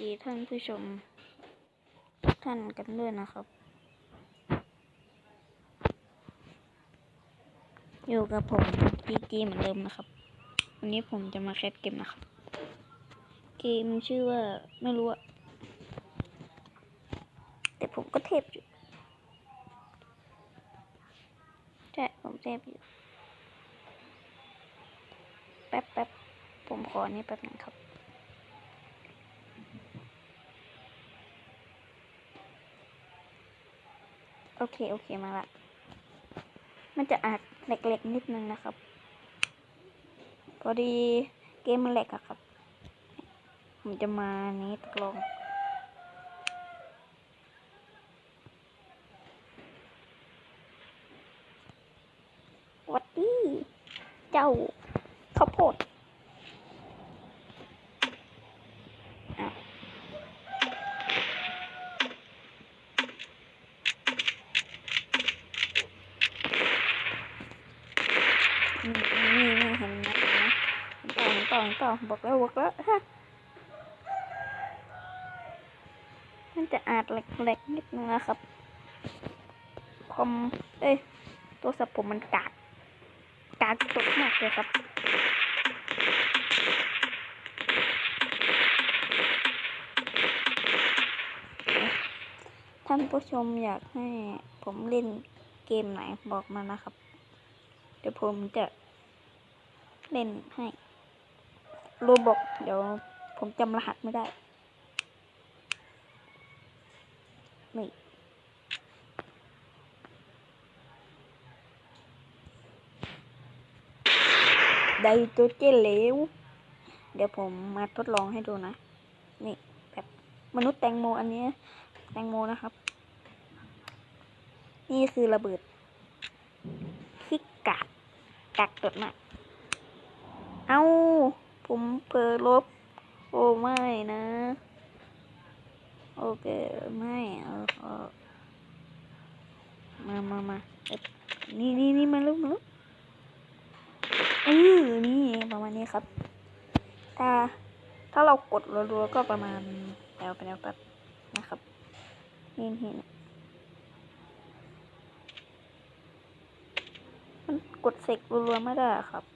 ดีท่านผู้ชมทุกท่านกันด้วยนะครับ อยู่กับผมจีจีเหมือนเดิมนะครับ วันนี้ผมจะมาแคสเกมนะครับ เกมชื่อว่าไม่รู้อะแต่ผมก็เทพอยู่ใช่ผมเทพอยู่ แป๊บแป๊บผมขออันนี้แป๊บหนึงครับ โอ เค โอเคมาละ มันจะอาจแหลกๆนิดนึงนะครับ พอดีเกมมันแหลกอะครับ ผมจะมานี้ทดลองวัดดี้เจ้าข้าวโพดอ้าวนี่นี่นี่เห็นไหมเห็นไหม อเห็นต่อบอกแล้วบอกแล้วฮะมันจะอาจแหลกๆนิดนึงนะครับคอมเอ้ยตัวสับผมมันกากกากสดมากเลยครับท่านผู้ชมอยากให้ผมเล่นเกมไหนบอกมานะครับ เดี๋ยวผมจะเล่นให้ รูบอกเดี๋ยวผมจำรหัสไม่ได้ นี่ ไดโตรเจนเลวเดี๋ยวผมมาทดลองให้ดูนะ นี่แบบมนุษย์แตงโมอันนี้ แตงโมนะครับ นี่คือระเบิดคิกกากกากตดมาก เอา ผมเผลอลบ โอ้ไม่นะ โอเค ไม่เอาเอามามามานี่นี่นี่มาลุกมาลุกเออนี่ประมาณนี้ครับ ถ้า ถ้าเรากดรัวๆก็ประมาณแล้วไปแล้วแบบนะครับนี่นี่มันกดเสกรัวๆไม่ได้ครับ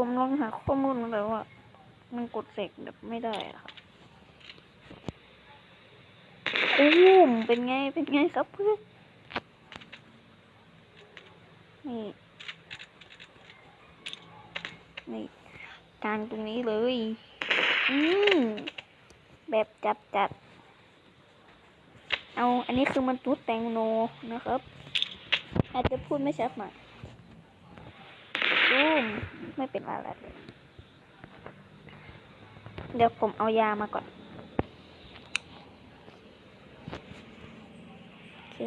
ผมลองหาข้อมูลมาแล้วว่า มันกดเสกแบบไม่ได้อะครับโอ้มเป็นไง เป็นไงครับเพื่อน นี่ นี่กลางตรงนี้เลย อืม แบบจัดจัด เอา อันนี้คือมันตุ๊ดแตงโมนะครับ อาจจะพูดไม่ชัดหน่อยอืม ไม่เป็นอะไรเลยเดี๋ยวผมเอายามาก่อน โอเค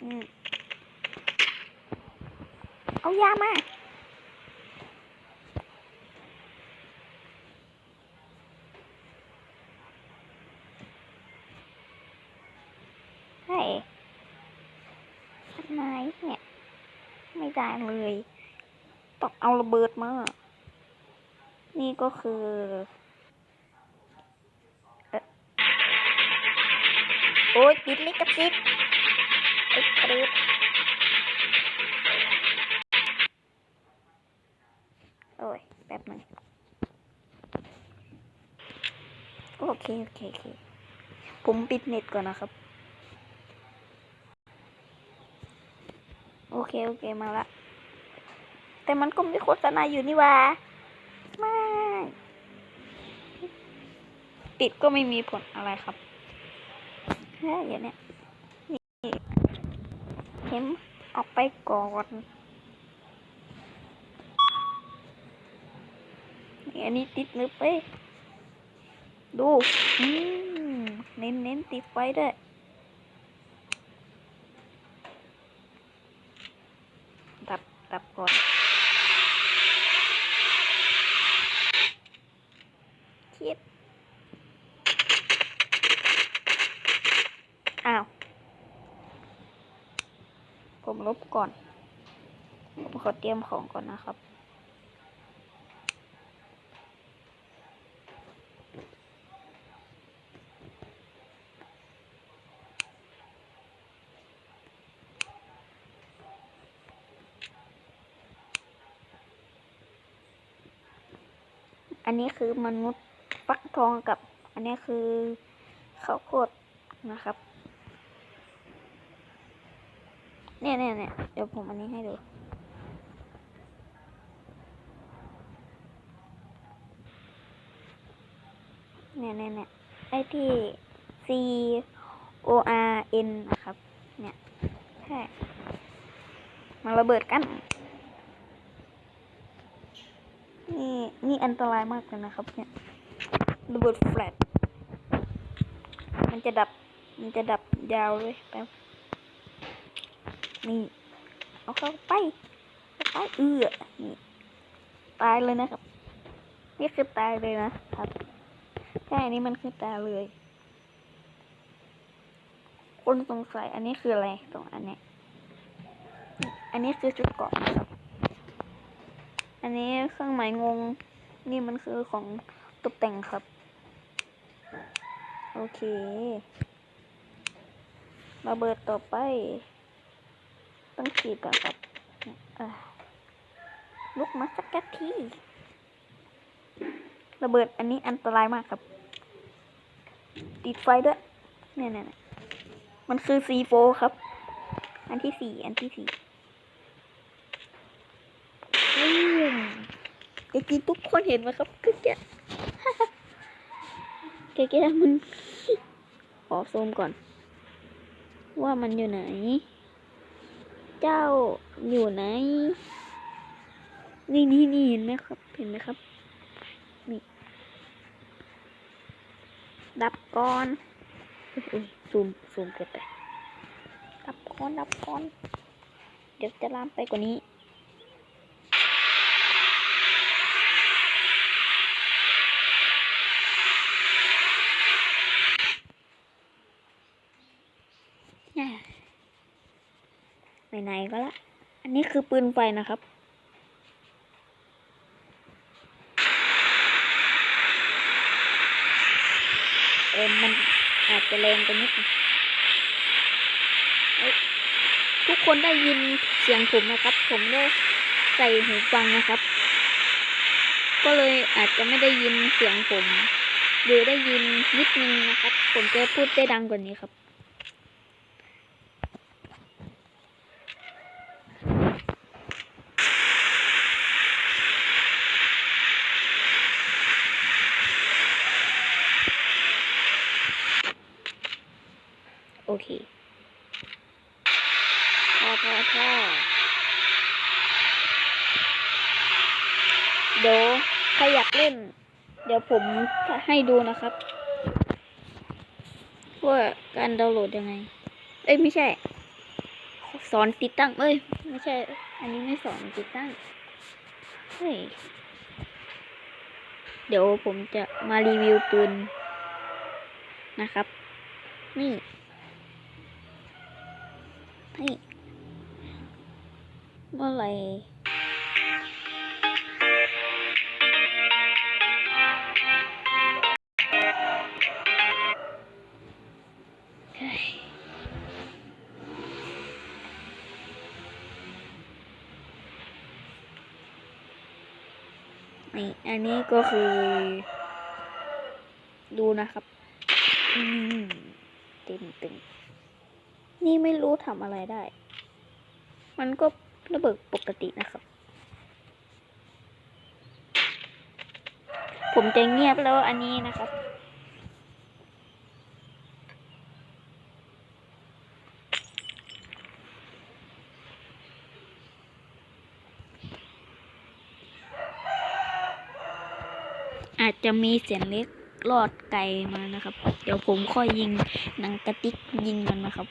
อืม เอายามาให้ทำไมเนี่ย ไม่ได้เลย ต้องเอาระเบิดมา นี่ก็คือเอ่อโอ้ยติดลิขสิทธิ์ไอ้กรีดโอ้ย แป๊บหนึงโอเค โอเค โอเค ผมปิดเน็ตก่อนนะครับ โอเค โอเค มาละ แต่มันก็มีโฆษณาอยู่นี่ว่าไม่ปิดก็ไม่มีผลอะไรครับเฮ้ยอย่างเนี้ยเห็นออกไปก่อนนี่อันนี้ติดนึบไปดูอืมเน้นเน้นติดไฟด้วยดับดับก่อน ลบก่อนผมขอเตรียมของก่อนนะครับ อันนี้คือมนุษย์ฟักทองกับ อันนี้คือข้าวโพดนะครับ เนี่ยเนี่ยเนี่ยเดี๋ยวผมอันนี้ให้ดู เนี่ยเนี่ยเนี่ยไอที่ C O R N นะครับ เนี่ยแค่มาระเบิดกัน นี่นี่อันตรายมากเลยนะครับ เนี่ยระเบิดแฟลชมันจะดับ มันจะดับยาวเลยแป๊บ นี่เอาเข้าไปไปเอือนี่ตายเลยนะครับ นี่คือตายเลยนะครับใช่นี้มันคือตายเลย คนสงสัยอันนี้คืออะไรตรงอันเนี้ยอันนี้คือจุดเกาะนะครับ อันนี้เครื่องหมายงง นี่มันคือของตกแต่งครับ โอเคระเบิดต่อไป ต้องขีดก่อนครับลุกมาสักทีระเบิดอันนี้อันตรายมากครับ ติดไฟด้วย เนี่ยเนี่ยมันคือ C4 ครับ อันที่สี่อันที่สี่อืมเมื่อกี้ทุกคนเห็นไหมครับคือแกแกแกมันขอซูมก่อน ว่ามันอยู่ไหน เจ้าอยู่ไหน นี่นี่นี่เห็นไหมครับ เห็นไหมครับ นี่ ดับก่อนอุ้ยซูมซูมเกินไปดับก่อนดับก่อน เดี๋ยวจะลามไปกว่านี้ ไหนก็ละ อันนี้คือปืนไฟนะครับเออมันอาจจะแรงไปนิดนึงทุกคนได้ยินเสียงผมนะครับ ผมได้ใส่หูฟังนะครับ ก็เลยอาจจะไม่ได้ยินเสียงผม หรือได้ยินนิดนึงนะครับ ผมจะพูดได้ดังกว่านี้ครับ โอเคพอพอพอเดี๋ยวใครอยากเล่น เดี๋ยวผมให้ดูนะครับ ว่าการดาวน์โหลดยังไง เอ้ยไม่ใช่ สอนติดตั้ง เอ้ยไม่ใช่ อันนี้ไม่สอนติดตั้ง เฮ้ย เดี๋ยวผมจะมารีวิวปืนนะครับ นี่ นี่เมื่อไหร่เฮ้ยนี่อันนี้ก็คือ ดูนะครับ อืมเต็มเต็ม นี่ไม่รู้ทำอะไรได้ มันก็ระเบิดปกตินะครับ ผมจะเงียบแล้วอันนี้นะครับอาจจะมีเสียงเล็กลอดไกลมานะครับ เดี๋ยวผมค่อยยิงหนังกระติกยิงมันนะครับ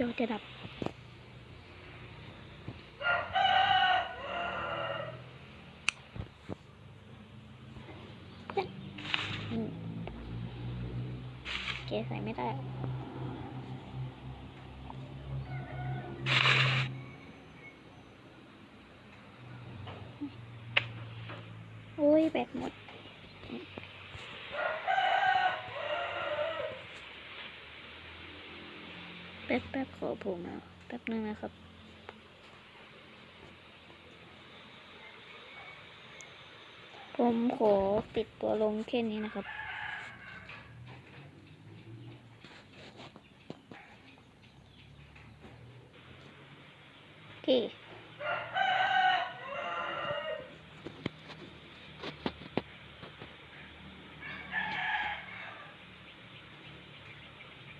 จ้าจะดับอืมเกใส่ไม่ได้โอ้ยแบตหมด แป๊บแป๊บขอผมนะแป๊บนึงนะครับผมขอปิดตัวลงแค่นี้นะครับ โอเค